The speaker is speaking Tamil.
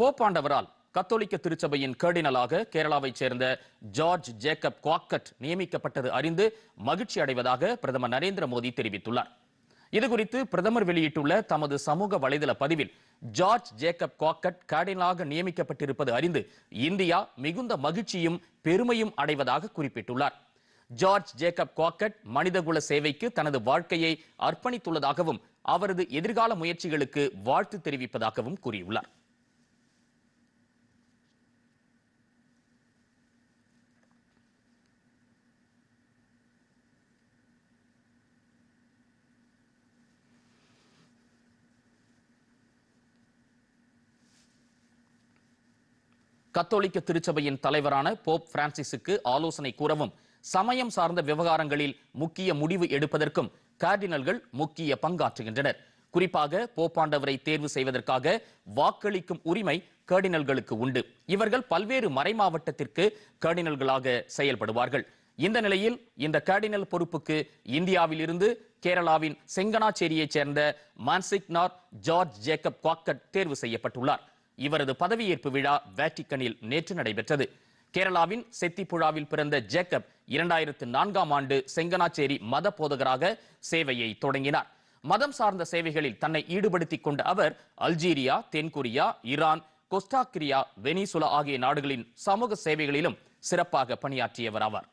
போப்பாண்டவரால் கத்தோலிக்க திருச்சபையின் கேர்டினலாக கேரளாவைச் சேர்ந்த ஜார்ஜ் ஜேக்கப் குவாக்கட் நியமிக்கப்பட்டது அறிந்து மகிழ்ச்சி அடைவதாக பிரதமர் நரேந்திர மோடி தெரிவித்துள்ளார். இதுகுறித்து பிரதமர் வெளியிட்டுள்ள தமது சமூக வலைதள பதிவில் ஜார்ஜ் ஜேக்கப் குவாக்கட் கேர்டினலாக நியமிக்கப்பட்டிருப்பது அறிந்து இந்தியா மிகுந்த மகிழ்ச்சியும் பெருமையும் அடைவதாக குறிப்பிட்டுள்ளார். ஜார்ஜ் ஜேக்கப் குவாக்கட் மனிதகுல சேவைக்கு தனது வாழ்க்கையை அர்ப்பணித்துள்ளதாகவும் அவரது எதிர்கால முயற்சிகளுக்கு வாழ்த்து தெரிவிப்பதாகவும் கூறியுள்ளார். கத்தோலிக்க திருச்சபையின் தலைவரான போப் பிரான்சிஸுக்கு ஆலோசனை கூறவும் சமயம் சார்ந்த விவகாரங்களில் முக்கிய முடிவு எடுப்பதற்கும் கார்டினல்கள் முக்கிய பங்காற்றுகின்றனர். குறிப்பாக போப்பாண்டவரை தேர்வு செய்வதற்காக வாக்களிக்கும் உரிமை கர்டினல்களுக்கு உண்டு. இவர்கள் பல்வேறு மறைமாவட்டத்திற்கு கர்டினல்களாக செயல்படுவார்கள். இந்த நிலையில் இந்த கார்டினல் பொறுப்புக்கு இந்தியாவில் இருந்து கேரளாவின் செங்கனாச்சேரியைச் சேர்ந்த மான்சிக்னார் ஜார்ஜ் ஜேக்கப் குவாக்கட் தேர்வு செய்யப்பட்டுள்ளார். இவரது பதவியேற்பு விழா வேட்டிக்கனில் நேற்று நடைபெற்றது. கேரளாவின் செத்திப்புழாவில் பிறந்த ஜேக்கப் இரண்டாயிரத்து நான்காம் ஆண்டு செங்கனாச்சேரி மத போதகராக சேவையை தொடங்கினார். மதம் சார்ந்த சேவைகளில் தன்னை ஈடுபடுத்திக் கொண்ட அவர் அல்ஜீரியா தென்கொரியா ஈரான் கொஸ்டாக்கிரியா வெனிசுலா ஆகிய நாடுகளின் சமூக சேவைகளிலும் சிறப்பாக பணியாற்றியவர் ஆவார்.